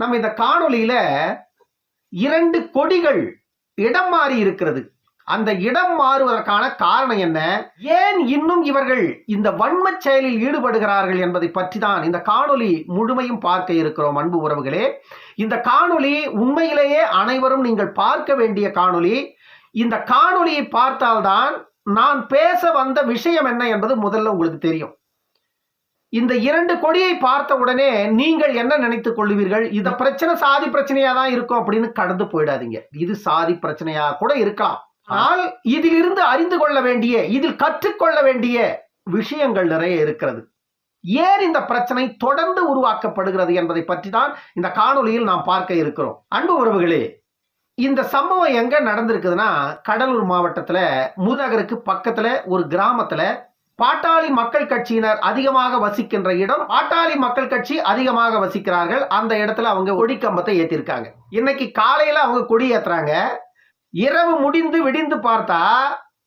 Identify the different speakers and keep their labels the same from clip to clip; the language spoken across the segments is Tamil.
Speaker 1: நம்ம இந்த காணொலியில இரண்டு கொடிகள் இடம் மாறி இருக்கிறது. அந்த இடம் மாறுவதற்கான காரணம் என்ன? ஏன் இன்னும் இவர்கள் இந்த வன்ம செயலில் ஈடுபடுகிறார்கள் என்பதை பற்றி தான் இந்த காணொலி முழுமையும் பார்க்க இருக்கிறோம் அன்பு உறவுகளே. இந்த காணொலி உண்மையிலேயே அனைவரும் நீங்கள் பார்க்க வேண்டிய காணொலி இந்த காணொலியை பார்த்தால்தான் நான் பேச வந்த விஷயம் என்ன என்பது முதல்ல உங்களுக்கு தெரியும். இந்த இரண்டு கொடியை பார்த்த உடனே நீங்கள் என்ன நினைத்துக் கொள்வீர்கள்? இந்த பிரச்சனை சாதி பிரச்சனையா தான் இருக்கும் அப்படின்னு கடந்து போயிடாதீங்க. இது சாதி பிரச்சனையா கூட இருக்கலாம். ஆனால் இதிலிருந்து அறிந்து கொள்ள வேண்டிய இதில் கற்றுக்கொள்ள வேண்டிய விஷயங்கள் நிறைய இருக்கிறது. ஏன் இந்த பிரச்சனை தொடர்ந்து உருவாக்கப்படுகிறது என்பதை பற்றி தான் இந்த காணொலியில் நாம் பார்க்க இருக்கிறோம். அன்பு உறவுகளே இந்த சம்பவம் எங்க நடந்திருக்குதுன்னா கடலூர் மாவட்டத்துல முதுநகருக்கு பக்கத்துல ஒரு கிராமத்துல பாட்டாளி மக்கள் கட்சியினர் அதிகமாக வசிக்கின்ற இடம் பாட்டாளி மக்கள் கட்சி அதிகமாக வசிக்கிறார்கள். அந்த இடத்துல அவங்க ஒடிக்கம்பத்தை ஏற்றிருக்காங்க இன்னைக்கு காலையில அவங்க கொடி ஏத்துறாங்க. இரவு முடிந்து விடிந்து பார்த்தா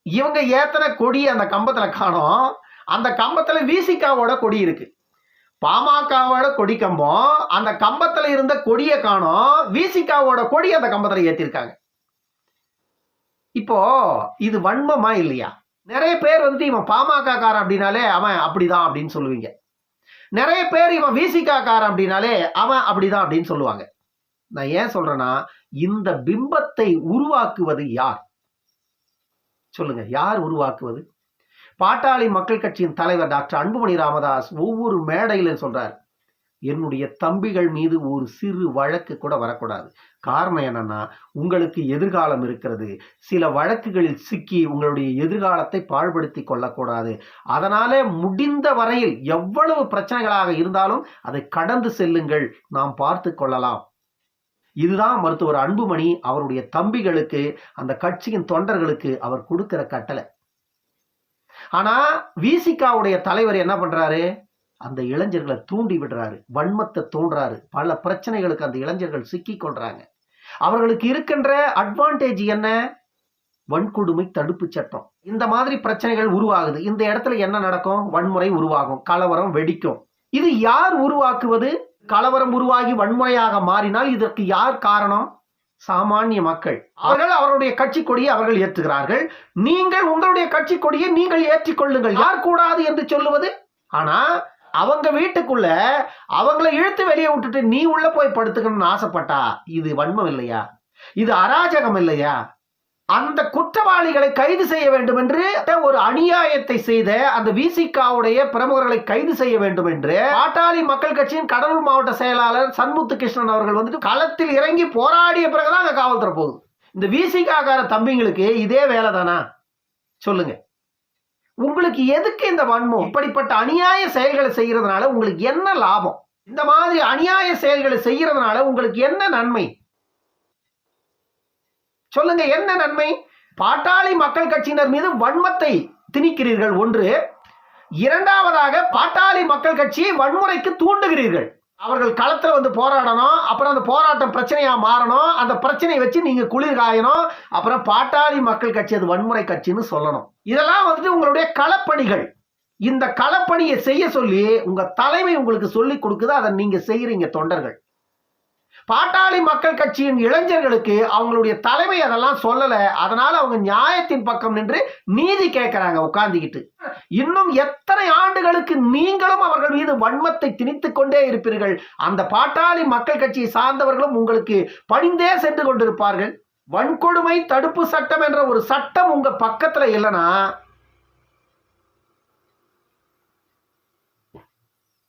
Speaker 1: இவங்க ஏத்தன கொடி அந்த கம்பத்துல காணும். அந்த கம்பத்துல விசிகாவோட கொடி இருக்கு. பாமகவோட கொடி கம்பம் அந்த கம்பத்துல இருந்த கொடியை காணும். விசிகாவோட கொடி அந்த கம்பத்துல ஏத்திருக்காங்க. இப்போ இது வன்மமா இல்லையா? நிறைய பேர் வந்து இவன் பாமக காரன் அப்படின்னாலே அவன் அப்படிதான் அப்படின்னு சொல்லுவீங்க. நிறைய பேர் இவன் விசிகா காரன் அப்படின்னாலே அவன் அப்படிதான் அப்படின்னு சொல்லுவாங்க. நான் ஏன் சொல்றேன்னா இந்த பிம்பத்தை உருவாக்குவது யார்? சொல்லுங்க யார் உருவாக்குவது? பாட்டாளி மக்கள் கட்சியின் தலைவர் டாக்டர் அன்புமணி ராமதாஸ் ஒவ்வொரு மேடையிலும் சொல்றார். என்னுடைய தம்பிகள் மீது ஒரு சிறு வழக்கு கூட வரக்கூடாது. காரணம் என்னன்னா உங்களுக்கு எதிர்காலம் இருக்கிறது. சில வழக்குகளில் சிக்கி உங்களுடைய எதிர்காலத்தை பாழ்படுத்தி கொள்ளக்கூடாது. அதனால முடிந்த வரையில் எவ்வளவு பிரச்சனைகளாக இருந்தாலும் அதை கடந்து செல்லுங்கள். நாம் பார்த்து கொள்ளலாம். இதுதான் மருத்துவர் அன்புமணி அவருடைய தம்பிகளுக்கு அந்த கட்சியின் தொண்டர்களுக்கு அவர் கொடுக்கிற கட்டளை. ஆனா விசிகாவுடைய தலைவர் என்ன பண்றாரு? அந்த இளைஞர்களை தூண்டி விடுறாரு வன்மத்தை தூண்டுறாரு. பல பிரச்சனைகளுக்கு அந்த இளைஞர்கள் சிக்கி கொள்றாங்க. அவர்களுக்கு இருக்கின்ற அட்வான்டேஜ் என்ன? வன்கொடுமை தடுப்பு சட்டம். இந்த மாதிரி பிரச்சனைகள் உருவாகுது. இந்த இடத்துல என்ன நடக்கும்? வன்முறை உருவாகும். கலவரம் வெடிக்கும். இது யார் உருவாக்குவது? கலவரம் உருவாகி வன்முறையாக மாறினால் இதற்கு யார் காரணம்? சாமானிய மக்கள். அவர்கள் அவருடைய கட்சி கொடியை அவர்கள் ஏற்றுகிறார்கள். நீங்கள் உங்களுடைய கட்சி கொடியை நீங்கள் ஏற்றிக்கொள்ளுங்கள் யார் கூடாது என்று சொல்லுவது? ஆனா அவங்க வீட்டுக்குள்ள அவங்கள இழுத்து வெளியே விட்டுட்டு நீ உள்ள போய் படுத்துக்கணும்னு ஆசைப்பட்டா இது வன்மம் இல்லையா? இது அராஜகம் இல்லையா? அந்த குற்றவாளிகளை கைது செய்ய வேண்டும் என்று ஒரு அநியாயத்தை செய்த அந்த விசிகாவுடைய பிரமுகர்களை கைது செய்ய வேண்டும் என்று பாட்டாளி மக்கள் கட்சியின் கடலூர் மாவட்ட செயலாளர் சண்முத்து கிருஷ்ணன் அவர்கள் வந்துட்டு களத்தில் இறங்கி போராடிய பிறகுதான் அங்க காவல்துறை போகுது. இந்த விசிகாக்கார தம்பிங்களுக்கு இதே வேலை தானா சொல்லுங்க. உங்களுக்கு எதுக்கு இந்த வன்மம்? இப்படிப்பட்ட அநியாய செயல்களை செய்யறதுனால உங்களுக்கு என்ன லாபம்? இந்த மாதிரி அநியாய செயல்களை செய்யறதுனால உங்களுக்கு என்ன நன்மை? சொல்லுங்க என்ன நன்மை? பாட்டாளி மக்கள் கட்சியினர் மீது வன்மத்தை திணிக்கிறீர்கள் ஒன்று. இரண்டாவதாக பாட்டாளி மக்கள் கட்சியை வன்முறைக்கு தூண்டுகிறீர்கள். அவர்கள் களத்தில் வந்து போராடணும் அப்புறம் அந்த போராட்டம் பிரச்சனையாக மாறணும் அந்த பிரச்சனையை வச்சு நீங்கள் குளிர் காயணும் அப்புறம் பாட்டாளி மக்கள் கட்சி அது வன்முறை கட்சின்னு சொல்லணும். இதெல்லாம் வந்துட்டு உங்களுடைய களப்பணிகள். இந்த களப்பணியை செய்ய சொல்லி உங்கள் தலைமை உங்களுக்கு சொல்லி கொடுக்குது அதை நீங்கள் செய்கிறீங்க தொண்டர்கள். பாட்டாளி மக்கள் கட்சியின் இளைஞர்களுக்கு அவங்களுடைய தலைமை அதெல்லாம் சொல்லல. அதனால அவங்க நியாயத்தின் பக்கம் நின்று நீதி கேட்கிறாங்க உட்கார்ந்துக்கிட்டு இன்னும் எத்தனை ஆண்டுகளுக்கு நீங்களும் அவர்கள் மீது வன்மத்தை திணித்துக் கொண்டே இருப்பீர்கள்? அந்த பாட்டாளி மக்கள் கட்சியை சார்ந்தவர்களும் உங்களுக்கு பணிந்தே சென்று கொண்டிருப்பார்கள். வன்கொடுமை தடுப்பு சட்டம் என்ற ஒரு சட்டம் உங்க பக்கத்துல இல்லைன்னா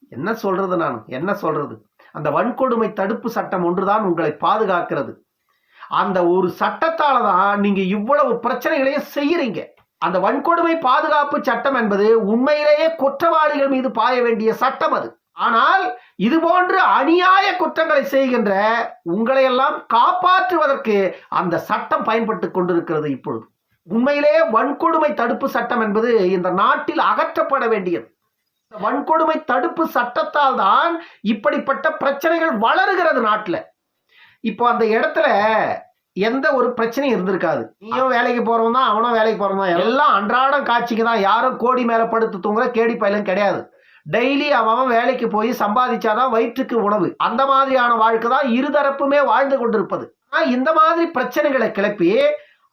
Speaker 1: என்ன சொல்றது நான்? என்ன சொல்றது? அந்த வன்கொடுமை தடுப்பு சட்டம் ஒன்றுதான் உங்களை பாதுகாக்கிறது. அந்த ஒரு சட்டத்தால தான் நீங்க இவ்வளவு பிரச்சனைகளையும் செய்யறீங்க. அந்த வன்கொடுமை பாதுகாப்பு சட்டம் என்பது உண்மையிலேயே குற்றவாளிகள் மீது பாய வேண்டிய சட்டம் அது. ஆனால் இது போன்று அநியாய குற்றங்களை செய்கின்ற உங்களையெல்லாம் காப்பாற்றுவதற்கு அந்த சட்டம் பயன்பட்டு கொண்டிருக்கிறது இப்பொழுது. உண்மையிலேயே வன்கொடுமை தடுப்பு சட்டம் என்பது இந்த நாட்டில் அகற்றப்பட வேண்டியது. வன்கொடுமை தடுப்பு சட்டத்தால் தான் இப்படிப்பட்ட பிரச்சனைகள் வளருகிறது நாட்டில். இப்போ அந்த இடத்துல எந்த ஒரு பிரச்சனையும் இருந்திருக்காது. நீயும் வேலைக்கு போறவன் தான் அவனும் வேலைக்கு போறவன் தான். எல்லாம் அன்றாடம் காட்சிக்கு தான். யாரும் கோடி மேல படுத்து தூங்குற கேடி பயிலும் கிடையாது. டெய்லி அவன் வேலைக்கு போய் சம்பாதிச்சாதான் வயிற்றுக்கு உணவு. அந்த மாதிரியான வாழ்க்கை தான் இருதரப்புமே வாழ்ந்து கொண்டிருப்பது. ஆனா இந்த மாதிரி பிரச்சனைகளை கிளப்பி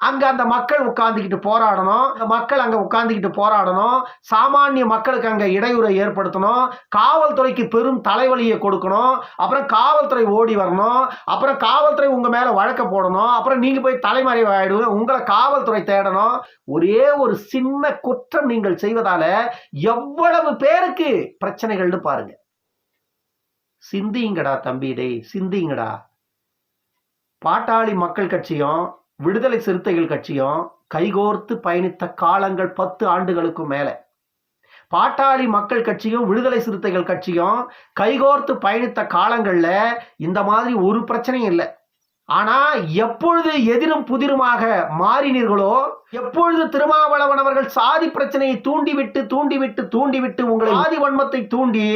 Speaker 1: அங்கே அந்த மக்கள் உட்காந்துக்கிட்டு போராடணும். அந்த மக்கள் அங்கே உட்காந்துக்கிட்டு போராடணும். சாமானிய மக்களுக்கு அங்கே இடையூறை ஏற்படுத்தணும். காவல்துறைக்கு பெரும் தலைவலியை கொடுக்கணும். அப்புறம் காவல்துறை ஓடி வரணும். அப்புறம் காவல்துறை உங்கள் மேலே வழக்க போடணும். அப்புறம் நீங்கள் போய் தலைமறைவு ஆயிடுவீங்க உங்களை காவல்துறை தேடணும். ஒரே ஒரு சின்ன குற்றம் நீங்கள் செய்வதால் எவ்வளவு பேருக்கு பிரச்சனைகள்னு பாருங்க. சிந்திங்கடா தம்பி டேய் சிந்திங்கடா பாட்டாளி மக்கள் கட்சியும் விடுதலை சிறுத்தைகள் கட்சியும் கைகோர்த்து பயணித்த காலங்கள் பத்து ஆண்டுகளுக்கும் மேல. பாட்டாளி மக்கள் கட்சியும் விடுதலை சிறுத்தைகள் கட்சியும் கைகோர்த்து பயணித்த காலங்கள்ல இந்த மாதிரி ஒரு பிரச்சனையும் இல்லை. ஆனா எப்பொழுது எதிரும் புதிருமாக மாறினீர்களோ எப்பொழுது திருமாவளவன் அவர்கள் சாதி பிரச்சனையை தூண்டிவிட்டு தூண்டிவிட்டு தூண்டிவிட்டு உங்களை சாதி வன்மத்தை தூண்டி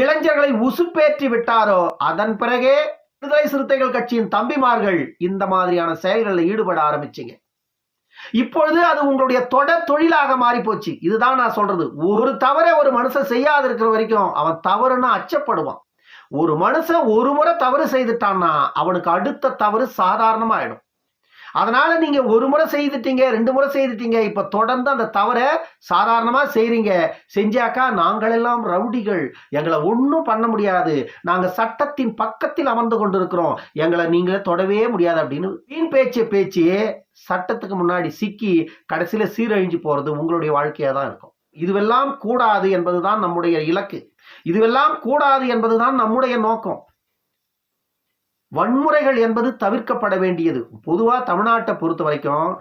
Speaker 1: இளைஞர்களை உசுப்பேற்றி விட்டாரோ அதன் பிறகே விடுதலை சிறுத்தைகள் கட்சியின் தம்பிமார்கள் இந்த மாதிரியான செயல்களில் ஈடுபட ஆரம்பிச்சீங்க. இப்பொழுது அது உங்களுடைய தொட தொழிலாக மாறி போச்சு இதுதான் நான் சொல்றது. ஒரு தவறை ஒரு மனுஷன் செய்யாது இருக்கிற வரைக்கும் அவன் தவறுன்னு அச்சப்படுவான். ஒரு மனுஷன் ஒரு முறை தவறு செய்துட்டான்னா அவனுக்கு அடுத்த தவறு சாதாரணமாயிடும். அதனால நீங்க ஒரு முறை செய்துட்டீங்க ரெண்டு முறை செய்துட்டீங்க. இப்ப தொடர்ந்து அந்த தவறை சாதாரணமா செய்றீங்க. செஞ்சாக்கா நாங்களெல்லாம் ரவுடிகள். எங்களை ஒன்றும் பண்ண முடியாது. நாங்க சட்டத்தின் பக்கத்தில் அமர்ந்து கொண்டிருக்கிறோம். எங்களை நீங்களே தொடவே முடியாது அப்படின்னு வீண் பேச்சு பேச்சு சட்டத்துக்கு முன்னாடி சிக்கி கடைசியில சீரழிஞ்சு போறது உங்களுடைய வாழ்க்கையா தான் இருக்கும். இதுவெல்லாம் கூடாது என்பதுதான் நம்முடைய இலக்கு. இதுவெல்லாம் கூடாது என்பதுதான் நம்முடைய நோக்கம். வன்முறைகள் என்பது தவிர்க்கப்பட வேண்டியது. பொதுவாக தமிழ்நாட்டை பொறுத்த வரைக்கும்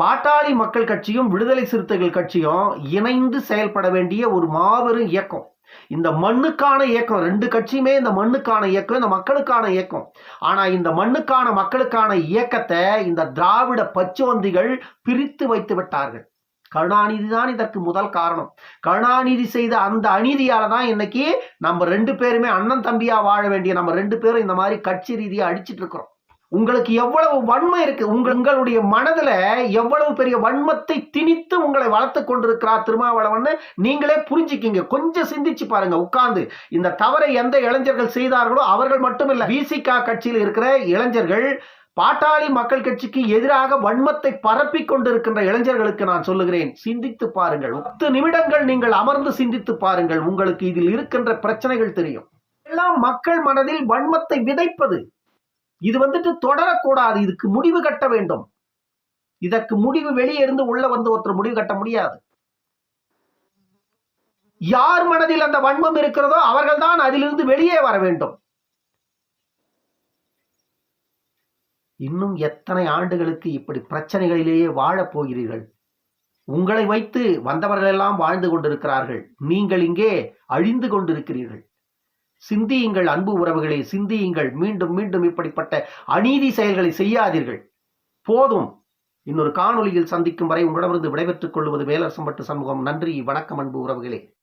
Speaker 1: பாட்டாளி மக்கள் கட்சியும் விடுதலை சிறுத்தைகள் கட்சியும் இணைந்து செயல்பட வேண்டிய ஒரு மாபெரும் இயக்கம். இந்த மண்ணுக்கான இயக்கம் ரெண்டு கட்சியுமே இந்த மண்ணுக்கான இயக்கம் இந்த மக்களுக்கான இயக்கம். ஆனால் இந்த மண்ணுக்கான மக்களுக்கான இயக்கத்தை இந்த திராவிட பச்சுவந்திகள் பிரித்து வைத்து விட்டார்கள். கருணாநிதி தான் இதற்கு முதல் காரணம். கருணாநிதி செய்த அந்த அநீதியால தான் இன்னைக்கு நம்ம ரெண்டு பேருமே அண்ணன் தம்பியா வாழ வேண்டிய நம்ம ரெண்டு பேரும் இந்த மாதிரி கட்சி ரீதியா அடிச்சிட்டு இருக்கிறோம். உங்களுக்கு எவ்வளவு வன்மை இருக்கு? உங்கள் உங்களுடைய மனதுல எவ்வளவு பெரிய வன்மத்தை திணித்து உங்களை வளர்த்து கொண்டிருக்கிறார் திருமாவளவன் நீங்களே புரிஞ்சுக்கிங்க. கொஞ்சம் சிந்திச்சு பாருங்க. உட்கார்ந்து. இந்த தவறை எந்த இளைஞர்கள் செய்தார்களோ அவர்கள் மட்டும் இல்ல விசிகா கட்சியில் இருக்கிற இளைஞர்கள் பாட்டாளி மக்கள் கட்சிக்கு எதிராக வன்மத்தை பரப்பி கொண்டிருக்கின்ற இளைஞர்களுக்கு நான் சொல்லுகிறேன் சிந்தித்து பாருங்கள். பத்து நிமிடங்கள் நீங்கள் அமர்ந்து சிந்தித்து பாருங்கள். உங்களுக்கு இதில் இருக்கின்ற பிரச்சனைகள் தெரியும். எல்லாம் மக்கள் மனதில் வன்மத்தை விதைப்பது. இது வந்துட்டு தொடரக்கூடாது. இதுக்கு முடிவு கட்ட வேண்டும். இதற்கு முடிவு வெளியே இருந்து உள்ள வந்து ஒருத்தர் முடிவு கட்ட முடியாது. யார் மனதில் அந்த வன்மம் இருக்கிறதோ அவர்கள்தான் அதிலிருந்து வெளியே வர வேண்டும். இன்னும் எத்தனை ஆண்டுகளுக்கு இப்படி பிரச்சனைகளிலேயே வாழப் போகிறீர்கள்? உங்களை வைத்து வந்தவர்களெல்லாம் வாழ்ந்து கொண்டிருக்கிறார்கள். நீங்கள் இங்கே அழிந்து கொண்டிருக்கிறீர்கள். சிந்தியுங்கள் அன்பு உறவுகளே சிந்தியுங்கள். மீண்டும் மீண்டும் இப்படிப்பட்ட அநீதி செயல்களை செய்யாதீர்கள். போதும். இன்னொரு காணொலியில் சந்திக்கும் வரை உங்களிடமிருந்து விடைபெற்றுக் கொள்வது வேலரசம்பட்டு சமூகம். நன்றி வணக்கம் அன்பு உறவுகளே.